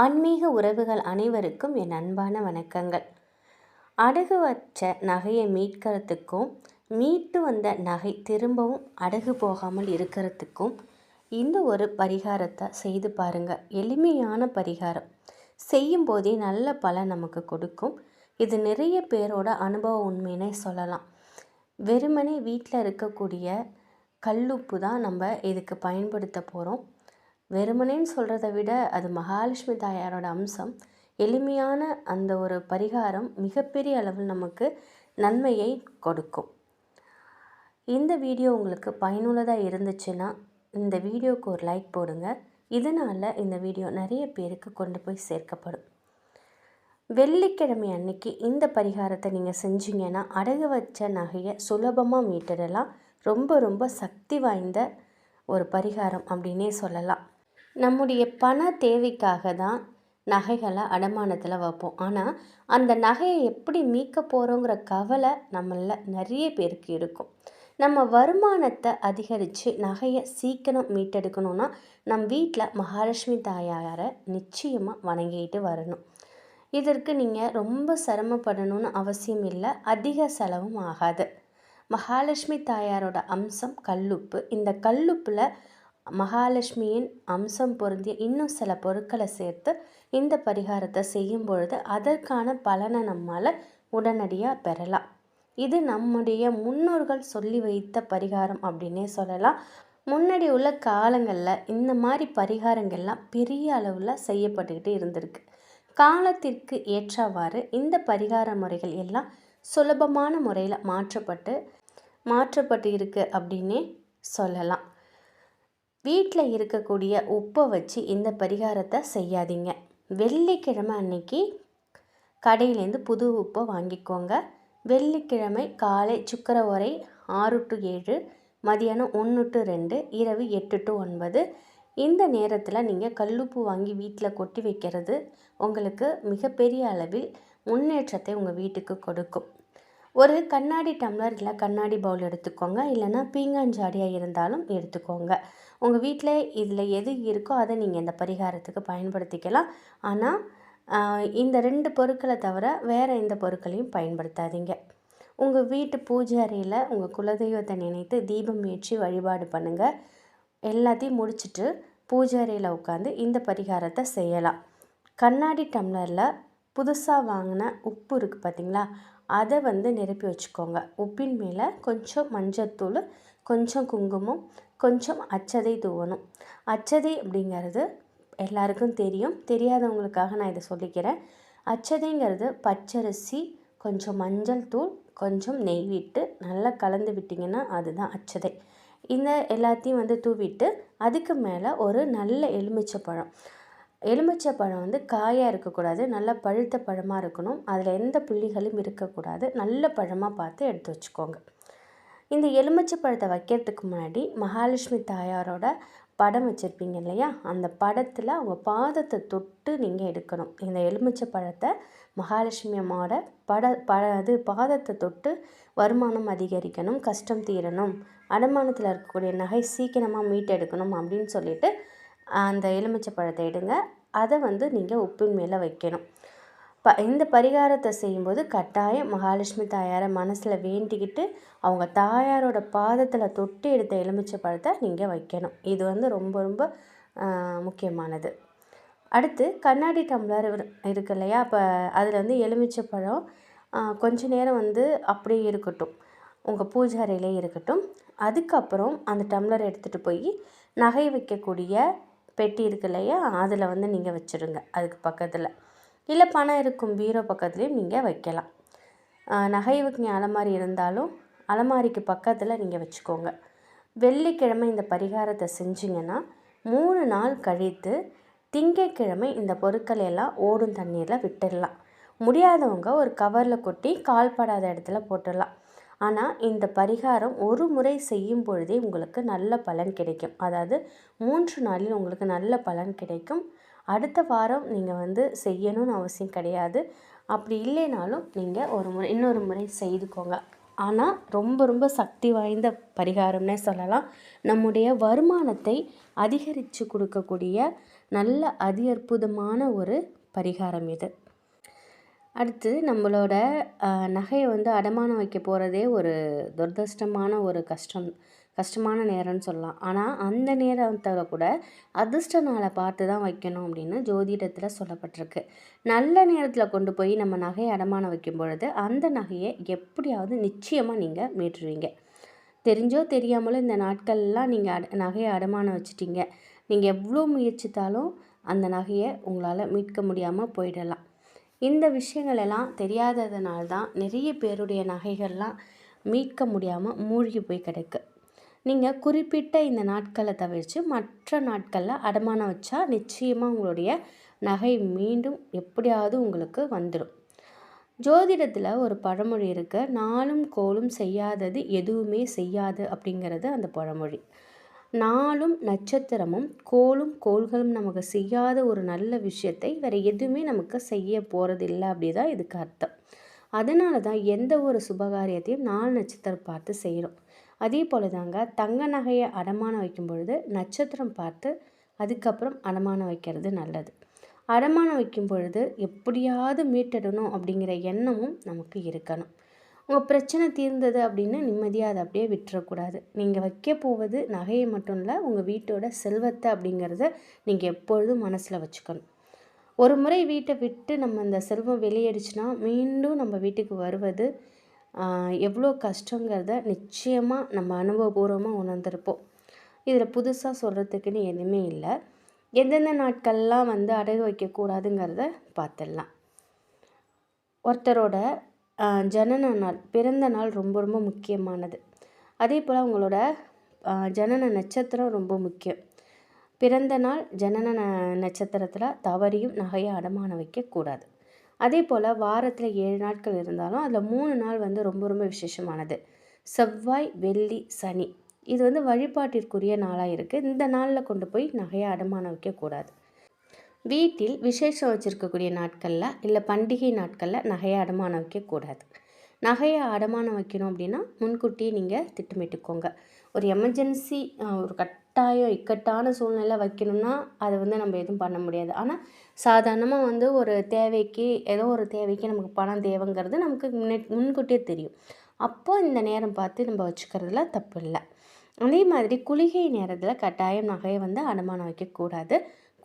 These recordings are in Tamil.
ஆன்மீக உறவுகள் அனைவருக்கும் என் அன்பான வணக்கங்கள். அடகு வச்ச நகையை மீட்கிறதுக்கும் மீட்டு வந்த நகை திரும்பவும் அடகு போகாமல் இருக்கிறதுக்கும் இந்த ஒரு பரிகாரத்தை செய்து பாருங்கள் எளிமையான பரிகாரம். செய்யும் போதே நல்ல பலன் நமக்கு கொடுக்கும். இது நிறைய பேரோட அனுபவ உண்மையினே சொல்லலாம். வெறுமனே வீட்டில் இருக்கக்கூடிய கல்லுப்பு தான் நம்ம இதுக்கு பயன்படுத்த போகிறோம் வெறுமனேன்னு சொல்கிறத விட அது மகாலட்சுமி தாயாரோட அம்சம். எளிமையான அந்த ஒரு பரிகாரம் மிகப்பெரிய அளவில் நமக்கு நன்மையை கொடுக்கும். இந்த வீடியோ உங்களுக்கு பயனுள்ளதாக இருந்துச்சுன்னா இந்த வீடியோவுக்கு ஒரு லைக் போடுங்க. இதனால் இந்த வீடியோ நிறைய பேருக்கு கொண்டு போய் சேர்க்கப்படும். வெள்ளிக்கிழமை அன்னைக்கு இந்த பரிகாரத்தை நீங்கள் செஞ்சீங்கன்னா அடகு வச்ச நகையை சுலபமாக மீட்டுடலாம். ரொம்ப ரொம்ப சக்தி வாய்ந்த ஒரு பரிகாரம் அப்படின்னே சொல்லலாம். நம்முடைய பண தேவைக்காக தான் நகைகளை அடமானத்தில் வைப்போம். ஆனால் அந்த நகையை எப்படி மீட்க போகிறோங்கிற கவலை நம்மளில் நிறைய பேருக்கு இருக்கும். நம்ம வருமானத்தை அதிகரித்து நகையை சீக்கிரம் மீட்டெடுக்கணும்னா நம் வீட்டில் மகாலட்சுமி தாயாரை நிச்சயமாக வணங்கிட்டு வரணும். இதற்கு நீங்கள் ரொம்ப சிரமப்படணும்னு அவசியம் இல்லை அதிக செலவும் ஆகாது. மகாலட்சுமி தாயாரோட அம்சம் கல்லுப்பு. இந்த கல்லுப்பில் மகாலட்சுமியின் அம்சம் பொருந்திய இன்னும் சில பொருட்களை சேர்த்து இந்த பரிகாரத்தை செய்யும் பொழுது அதற்கான பலனை நம்மால் உடனடியாக பெறலாம். இது நம்முடைய முன்னோர்கள் சொல்லி வைத்த பரிகாரம் அப்படின்னே சொல்லலாம். முன்னாடி உள்ள காலங்களில் இந்த மாதிரி பரிகாரங்கள்லாம் பெரிய அளவில் செய்யப்பட்டுக்கிட்டு இருந்திருக்கு. காலத்திற்கு ஏற்றவாறு இந்த பரிகார முறைகள் எல்லாம் சுலபமான முறையில் மாற்றப்பட்டு மாற்றப்பட்டு இருக்குது அப்படின்னே சொல்லலாம். வீட்டில் இருக்கக்கூடிய உப்பை வச்சு இந்த பரிகாரத்தை செய்யாதீங்க. வெள்ளிக்கிழமை அன்னைக்கு கடையிலேருந்து புது உப்பை வாங்கிக்கோங்க. வெள்ளிக்கிழமை காலை சுக்கர உரை ஆறு டு ஏழு மதியானம் ஒன்று டு ரெண்டு இரவு எட்டு டு ஒன்பது. இந்த நேரத்தில் நீங்கள் கல்லுப்பு வாங்கி வீட்டில் கொட்டி வைக்கிறது உங்களுக்கு மிகப்பெரிய அளவில் முன்னேற்றத்தை உங்கள் வீட்டுக்கு கொடுக்கும். ஒரு கண்ணாடி டம்ளர் இல்லை கண்ணாடி பவுல் எடுத்துக்கோங்க. இல்லைன்னா பீங்காஞ்சாடியாக இருந்தாலும் எடுத்துக்கோங்க. உங்கள் வீட்டில் இதில் எது இருக்கோ அதை நீங்கள் இந்த பரிகாரத்துக்கு பயன்படுத்திக்கலாம். ஆனால் இந்த ரெண்டு பொருட்களை தவிர வேறு எந்த பொருட்களையும் பயன்படுத்தாதீங்க. உங்கள் வீட்டு பூஜை அறையில் உங்கள் குலதெய்வத்தை நினைத்து தீபம் ஏற்றி வழிபாடு பண்ணுங்கள் எல்லாத்தையும் முடிச்சுட்டு பூஜை அறையில் உட்காந்து இந்த பரிகாரத்தை செய்யலாம். கண்ணாடி டம்ளரில் புதுசாக வாங்கின உப்பு இருக்குது பார்த்திங்களா அதை வந்து நிரப்பி வச்சுக்கோங்க. உப்பின் மேலே கொஞ்சம் மஞ்சத்தூள் கொஞ்சம் குங்குமம் கொஞ்சம் அச்சதை தூவணும். அச்சதை அப்படிங்கிறது எல்லாருக்கும் தெரியும். தெரியாதவங்களுக்காக நான் இதை சொல்லிக்கிறேன். அச்சதைங்கிறது பச்சரிசி கொஞ்சம் மஞ்சள் தூள் கொஞ்சம் நெய் விட்டு நல்லா கலந்து விட்டிங்கன்னா அதுதான் அச்சதை. இந்த எல்லாத்தையும் வந்து தூவிட்டு அதுக்கு மேலே ஒரு நல்ல எலுமிச்சை பழம். எலுமிச்சை பழம் வந்து காயாக இருக்கக்கூடாது நல்லா பழுத்த பழமாக இருக்கணும். அதில் எந்த புள்ளிகளும் இருக்கக்கூடாது. நல்ல பழமாக பார்த்து எடுத்து வச்சுக்கோங்க. இந்த எலுமிச்சை பழத்தை வைக்கிறதுக்கு முன்னாடி மகாலட்சுமி தாயாரோட படம் வச்சுருப்பீங்க இல்லையா? அந்த படத்தில் அவங்க பாதத்தை தொட்டு நீங்கள் எடுக்கணும். இந்த எலுமிச்சை பழத்தை மகாலட்சுமி அம்மாவோட பட ப அது பாதத்தை தொட்டு வருமானம் அதிகரிக்கணும் கஷ்டம் தீரணும் அடமானத்தில் இருக்கக்கூடிய நகை சீக்கிரமாக மீட்டெடுக்கணும் அப்படின்னு சொல்லிட்டு அந்த எலுமிச்சை பழத்தை எடுங்க. அதை வந்து நீங்கள் உப்பின் மேலே வைக்கணும். ப இந்த பரிகாரத்தை செய்யும்போது கட்டாயம் மகாலட்சுமி தாயாரை மனசில் வேண்டிக்கிட்டு அவங்க தாயாரோட பாதத்தில் தொட்டு எடுத்த எலுமிச்சை பழத்தை நீங்கள் வைக்கணும். இது வந்து ரொம்ப ரொம்ப முக்கியமானது. அடுத்து கண்ணாடி டம்ளர் இருக்கு இல்லையா? அப்போ அதில் வந்து எலுமிச்சை பழம் கொஞ்ச நேரம் வந்து அப்படியே இருக்கட்டும். உங்கள் பூஜை அறையிலே இருக்கட்டும். அதுக்கப்புறம் அந்த டம்ளர் எடுத்துகிட்டு போய் நகை வைக்கக்கூடிய பெட்டி இருக்கு இல்லையா? அதில் வந்து நீங்கள் வச்சுருங்க. அதுக்கு பக்கத்தில். இல்லை பணம் இருக்கும். பீரோ பக்கத்துலேயும் நீங்கள் வைக்கலாம். நகை வைக்கிங்க அலமாரி இருந்தாலும் அலமாரிக்கு பக்கத்தில் நீங்கள் வச்சுக்கோங்க. வெள்ளிக்கிழமை இந்த பரிகாரத்தை செஞ்சிங்கன்னா மூணு நாள் கழித்து திங்கக்கிழமை இந்த பொருட்கள் எல்லாம் ஓடும் தண்ணீரில் விட்டுடலாம் முடியாதவங்க ஒரு கவரில் கொட்டி கால்படாத இடத்துல போட்டுடலாம் ஆனால் இந்த பரிகாரம் ஒரு முறை செய்யும் பொழுதே உங்களுக்கு நல்ல பலன் கிடைக்கும். அதாவது மூன்று நாளில் உங்களுக்கு நல்ல பலன் கிடைக்கும். அடுத்த வாரம் நீங்கள் வந்து செய்யணும்னு அவசியம் கிடையாது. அப்படி இல்லைனாலும் நீங்கள் ஒரு முறை இன்னொரு முறை செய்துக்கோங்க. ஆனால் ரொம்ப ரொம்ப சக்தி வாய்ந்த பரிகாரம்னே சொல்லலாம். நம்முடைய வருமானத்தை அதிகரித்து கொடுக்கக்கூடிய நல்ல அதி அற்புதமான ஒரு பரிகாரம் இது. அடுத்து நம்மளோட நகையை வந்து அடமானம் வைக்க போகிறதே ஒரு துரதிர்ஷ்டமான ஒரு கஷ்டம் கஷ்டமான நேரம்னு சொல்லலாம். ஆனால் அந்த நேரத்தில் கூட அதிர்ஷ்ட நாளை பார்த்து தான் வைக்கணும் அப்படின்னு ஜோதிடத்தில் சொல்லப்பட்டிருக்கு. நல்ல நேரத்தில் கொண்டு போய் நம்ம நகையை அடமானம் வைக்கும் பொழுது அந்த நகையை எப்படியாவது நிச்சயமாக நீங்கள் மீட்டுருவீங்க. தெரிஞ்சோ தெரியாமலோ இந்த நாட்கள்லாம் நீங்கள் அட நகையை அடமானம் வச்சுட்டீங்க. நீங்கள் எவ்வளோ முயற்சித்தாலும் அந்த நகையை உங்களால் மீட்க முடியாமல் போயிடலாம். இந்த விஷயங்கள் எல்லாம் தெரியாததுனால தான் நிறைய பேருடைய நகைகள்லாம் மீட்க முடியாமல் மூழ்கி போய் கிடக்கு. நீங்கள் குறிப்பிட்ட இந்த நாட்களை தவிர்த்து மற்ற நாட்களில் அடமானம் வச்சா நிச்சயமாக உங்களுடைய நகை மீண்டும் எப்படியாவது உங்களுக்கு வந்துடும் ஜோதிடத்தில் ஒரு பழமொழி இருக்குது நாளும் கோலும் செய்யாதது எதுவுமே செய்யாது அப்படிங்கிறது அந்த பழமொழி. நாளும் நட்சத்திரமும் கோளும் கோள்களும் நமக்கு செய்யாத ஒரு நல்ல விஷயத்தை வேறு எதுவுமே நமக்கு செய்ய போகிறதில்லை அப்படி தான் இதுக்கு அர்த்தம். அதனால தான் எந்த ஒரு சுபகாரியத்தையும் நாலு நட்சத்திரம் பார்த்து செய்கிறோம் அதே போல் தாங்க தங்க நகையை அடமானம் வைக்கும் பொழுது நட்சத்திரம் பார்த்து அதுக்கப்புறம் அடமானம் வைக்கிறது நல்லது. அடமானம் வைக்கும் பொழுது எப்படியாவது மீட்டிடணும் அப்படிங்கிற எண்ணமும் நமக்கு இருக்கணும். உங்கள் பிரச்சனை தீர்ந்தது அப்படின்னு நிம்மதியாக அதை அப்படியே விட்டுறக்கூடாது. நீங்கள் வைக்க போவது நகையை மட்டும் இல்லை உங்கள் வீட்டோட செல்வத்தை அப்படிங்கிறத நீங்கள் எப்பொழுதும் மனசில் வச்சுக்கணும். ஒரு முறை வீட்டை விட்டு நம்ம அந்த செல்வம் வெளியேறிச்சுன்னா மீண்டும் நம்ம வீட்டுக்கு வருவது எவ்வளோ கஷ்டங்கிறத நிச்சயமாக நம்ம அனுபவபூர்வமாக உணர்ந்திருப்போம். இதில் புதுசாக சொல்கிறதுக்குன்னு எதுவுமே இல்லை. எந்தெந்த நாட்கள்லாம் வந்து அடகு வைக்கக்கூடாதுங்கிறத பார்த்துடலாம். ஒருத்தரோட ஜனன நாள் பிறந்த நாள் ரொம்ப ரொம்ப முக்கியமானது. அதே போல் அவங்களோட ஜனன நட்சத்திரம் ரொம்ப முக்கியம். பிறந்த நாள் ஜனன நட்சத்திரத்தில் தவறியும் நகையை அடமானம் வைக்கக்கூடாது அதே போல் வாரத்தில் ஏழு நாட்கள் இருந்தாலும் அதில் மூணு நாள் வந்து ரொம்ப ரொம்ப விசேஷமானது. செவ்வாய் வெள்ளி சனி. இது வந்து வழிபாட்டிற்குரிய நாளாக இருக்குது இந்த நாளில் கொண்டு போய் நகையை அடமானம் வைக்கக்கூடாது வீட்டில் விசேஷம் வச்சுருக்கக்கூடிய நாட்களில் இல்லை பண்டிகை நாட்களில் நகையை அடமானம் வைக்கக்கூடாது. நகையை அடமானம் வைக்கணும் அப்படின்னா முன்கூட்டியே நீங்கள் திட்டமிட்டுக்கோங்க. ஒரு எமர்ஜென்சி ஒரு கட்டாயம் இக்கட்டான சூழ்நிலை வைக்கணும்னா அதை வந்து நம்ம எதுவும் பண்ண முடியாது. ஆனால் சாதாரணமாக வந்து ஒரு தேவைக்கு ஏதோ ஒரு தேவைக்கு நமக்கு பணம் தேவைங்கிறது நமக்கு முன்னே முன்கூட்டியே தெரியும். அப்போது இந்த நேரம் பார்த்து நம்ம வச்சுக்கிறதுல தப்பு இல்லை அதே மாதிரி குளிகை நேரத்தில் கட்டாயம் நகையை வந்து அடமானம் வைக்கக்கூடாது.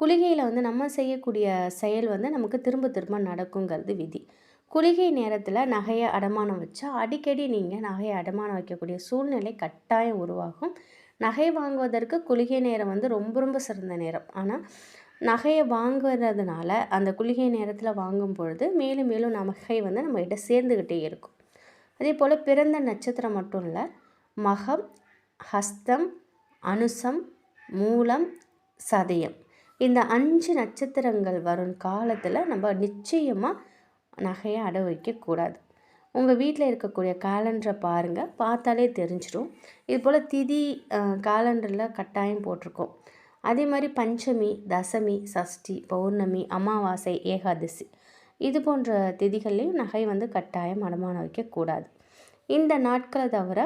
குளிகையில் வந்து நம்ம செய்யக்கூடிய செயல் வந்து நமக்கு திரும்ப திரும்ப நடக்குங்கிறது விதி. குளிகை நேரத்தில் நகையை அடமானம் வச்சா அடிக்கடி நீங்கள் நகையை அடமானம் வைக்கக்கூடிய சூழ்நிலை கட்டாயம் உருவாகும். நகை வாங்குவதற்கு குளிகை நேரம் வந்து ரொம்ப ரொம்ப சிறந்த நேரம். ஆனால் நகையை வாங்குறதுனால அந்த குளிகை நேரத்தில் வாங்கும் பொழுது மேலும் மேலும் நகை வந்து நம்மகிட்ட சேர்ந்துக்கிட்டே இருக்கும். அதே போல் பிறந்த நட்சத்திரம் மட்டும் இல்லை மகம் ஹஸ்தம் அனுசம் மூலம் சதயம். இந்த அஞ்சு நட்சத்திரங்கள் வரும் காலத்தில் நம்ம நிச்சயமாக நகையை அடை வைக்கக்கூடாது உங்கள் வீட்டில் இருக்கக்கூடிய கேலண்டரை பாருங்கள் பார்த்தாலே தெரிஞ்சிடும் இது போல் திதி கேலண்டரில் கட்டாயம் போட்டிருக்கோம். அதே மாதிரி பஞ்சமி தசமி சஷ்டி பௌர்ணமி அமாவாசை ஏகாதசி இது போன்ற திதிகள்லேயும் நகை வந்து கட்டாயம் அடமானம் வைக்கக்கூடாது இந்த நாட்களை தவிர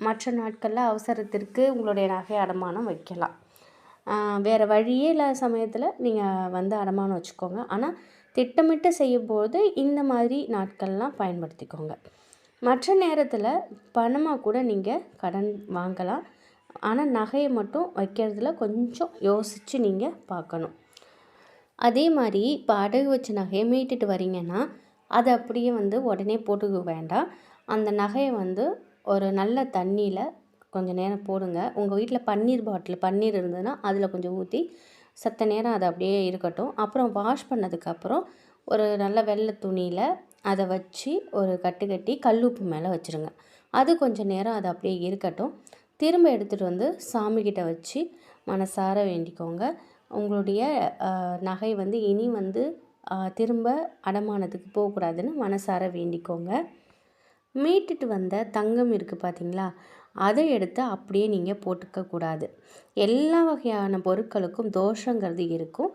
மற்ற நாட்களில் அவசரத்திற்கு உங்களுடைய நகை அடமானம் வைக்கலாம். வேறு வழியே இல்லாத சமயத்தில் நீங்கள் வந்து அடமானம் வச்சுக்கோங்க. ஆனால் திட்டமிட்டு செய்யும்போது இந்த மாதிரி நாட்கள்லாம் பயன்படுத்திக்கோங்க. மற்ற நேரத்தில் பணமாக கூட நீங்கள் கடன் வாங்கலாம். ஆனால் நகையை மட்டும் வைக்கிறதுல கொஞ்சம் யோசித்து நீங்கள் பார்க்கணும். அதே மாதிரி இப்போ அடகு வச்ச நகையை மீட்டுட்டு வரீங்கன்னா அதை அப்படியே வந்து உடனே போட்டுக்க வேண்டாம். அந்த நகையை வந்து ஒரு நல்ல தண்ணியில் கொஞ்சம் நேரம் போடுங்க. உங்கள் வீட்டில் பன்னீர் பாட்டில் பன்னீர் இருந்ததுன்னா அதில் கொஞ்சம் ஊற்றி சத்த நேரம் அதை அப்படியே இருக்கட்டும். அப்புறம் வாஷ் பண்ணதுக்கப்புறம் ஒரு நல்ல வெள்ளை துணியில் அதை வச்சு ஒரு கட்டு கட்டி கல்லுப்பு மேலே வச்சுருங்க. அது கொஞ்சம் நேரம் அது அப்படியே இருக்கட்டும். திரும்ப எடுத்துகிட்டு வந்து சாமிக்கிட்ட வச்சு மனசார வேண்டிக்கோங்க. உங்களுடைய நகை வந்து இனி வந்து திரும்ப அடமானத்துக்கு போகக்கூடாதுன்னு மனசார வேண்டிக்கோங்க. மீட்டுட்டு வந்த தங்கம் இருக்குது பார்த்தீங்களா அதை எடுத்து அப்படியே நீங்கள் போட்டுக்கக்கூடாது எல்லா வகையான பொருட்களுக்கும் தோஷங்கிறது இருக்கும்.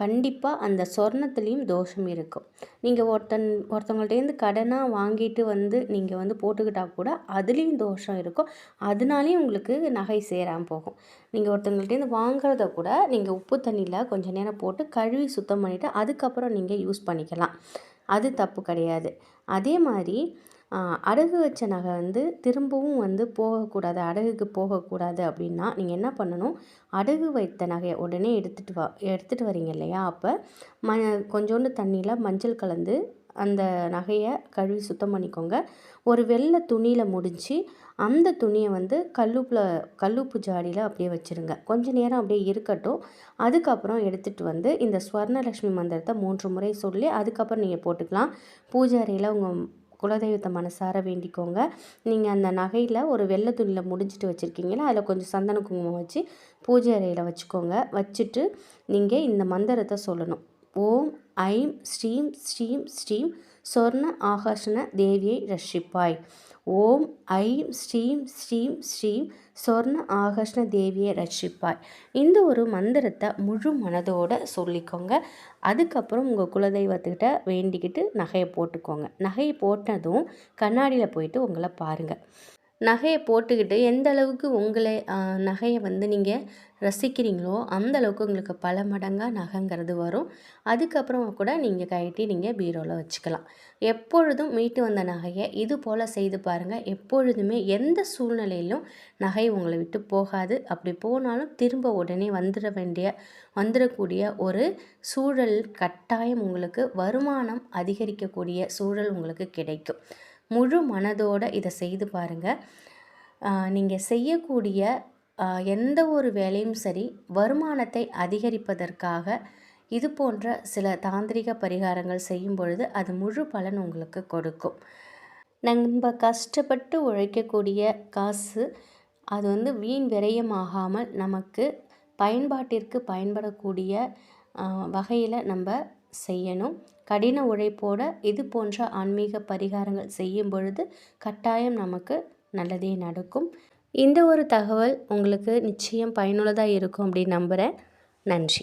கண்டிப்பாக அந்த சொர்ணத்துலேயும் தோஷம் இருக்கும். நீங்கள் ஒருத்தன் ஒருத்தவங்கள்ட்டேருந்து கடனாக வாங்கிட்டு வந்து நீங்கள் வந்து போட்டுக்கிட்டால் கூட அதுலேயும் தோஷம் இருக்கும். அதனாலேயும் உங்களுக்கு நகை சேராமல் போகும். நீங்கள் ஒருத்தவங்கள்ட்டேருந்து வாங்குறத கூட நீங்கள் உப்பு தண்ணியில் கொஞ்சம் நேரம் போட்டு கழுவி சுத்தம் பண்ணிவிட்டு அதுக்கப்புறம் நீங்கள் யூஸ் பண்ணிக்கலாம். அது தப்பு கிடையாது. அதே மாதிரி அடகு வச்ச நகை வந்து திரும்பவும் வந்து போகக்கூடாது அடகுக்கு போகக்கூடாது அப்படின்னா நீங்கள் என்ன பண்ணணும்? அடகு வைத்த நகையை உடனே எடுத்துகிட்டு வா எடுத்துகிட்டு வரீங்க இல்லையா? அப்போ ம கொஞ்சோண்டு தண்ணியில் மஞ்சள் கலந்து அந்த நகையை கழுவி சுத்தம் பண்ணிக்கோங்க. ஒரு வெள்ளை துணியில் முடிஞ்சு அந்த துணியை வந்து கல்லுப்பில் கல்லுப்பு ஜாடியில் அப்படியே வச்சுருங்க. கொஞ்ச நேரம் அப்படியே இருக்கட்டும். அதுக்கப்புறம் எடுத்துகிட்டு வந்து இந்த ஸ்வர்ணலக்ஷ்மி மந்திரத்தை மூன்று முறை சொல்லி அதுக்கப்புறம் நீங்கள் போட்டுக்கலாம். பூஜை அறையில் உங்கள் குலதெய்வத்தை மனசார வேண்டிக்கோங்க. நீங்கள் அந்த நகையில் ஒரு வெள்ளை துணியில் முடிஞ்சிட்டு வச்சுருக்கீங்களா? அதில் கொஞ்சம் சந்தன குங்குமம் வச்சு பூஜை அறையில் வச்சுக்கோங்க. வச்சுட்டு நீங்கள் இந்த மந்திரத்தை சொல்லணும். ஓம் ஐம் ஸ்ரீம் ஸ்ரீம் ஸ்ரீம். சொர்ண ஆகர்ஷண தேவியை ரஷிப்பாய் ஓம் ஐம் ஸ்ரீம் ஸ்ரீம் ஸ்ரீம் சொர்ண ஆகர்ஷ்ண தேவியை ரட்சிப்பாய். இந்த ஒரு மந்திரத்தை முழு மனதோடு சொல்லிக்கோங்க. அதுக்கப்புறம் உங்கள் குலதெய்வத்துக்கிட்ட வேண்டிக்கிட்டு நகையை போட்டுக்கோங்க. நகையை போட்டதும் கண்ணாடியில் போயிட்டு உங்களை பாருங்கள் நகையை போட்டுக்கிட்டு எந்த அளவுக்கு உங்களை நகையை வந்து நீங்கள் ரசிக்கிறீங்களோ அந்த அளவுக்கு உங்களுக்கு பல மடங்காக நகைங்கிறது வரும். அதுக்கப்புறம் கூட நீங்கள் கட்டி நீங்கள் பீரோவில் வச்சுக்கலாம். எப்பொழுதும் மீட்டு வந்த நகையை இது போல் செய்து பாருங்கள் எப்பொழுதுமே எந்த சூழ்நிலையிலும் நகை உங்களை விட்டு போகாது. அப்படி போனாலும் திரும்ப உடனே வந்துட வேண்டிய வந்துடக்கூடிய ஒரு சூழல் கட்டாயம் உங்களுக்கு வருமானம் அதிகரிக்கக்கூடிய சூழல் உங்களுக்கு கிடைக்கும். முழு மனதோடு இதை செய்து பாருங்கள் நீங்கள் செய்யக்கூடிய எந்த ஒரு வேலையும் சரி வருமானத்தை அதிகரிப்பதற்காக இது போன்ற சில தாந்திரிக பரிகாரங்கள் செய்யும் பொழுது அது முழு பலன் உங்களுக்கு கொடுக்கும். நம்ம கஷ்டப்பட்டு உழைக்கக்கூடிய காசு அது வந்து வீண் விரயமாகாமல் நமக்கு பயன்பாட்டிற்கு பயன்படக்கூடிய வகையில் நம்ம செய்யணும். கடின உழைப்போடு இது போன்ற ஆன்மீக பரிகாரங்கள் செய்யும் பொழுது கட்டாயம் நமக்கு நல்லதே நடக்கும். இந்த ஒரு தகவல் உங்களுக்கு நிச்சயம் பயனுள்ளதாக இருக்கும் அப்படின்னு நம்புகிறேன் நன்றி.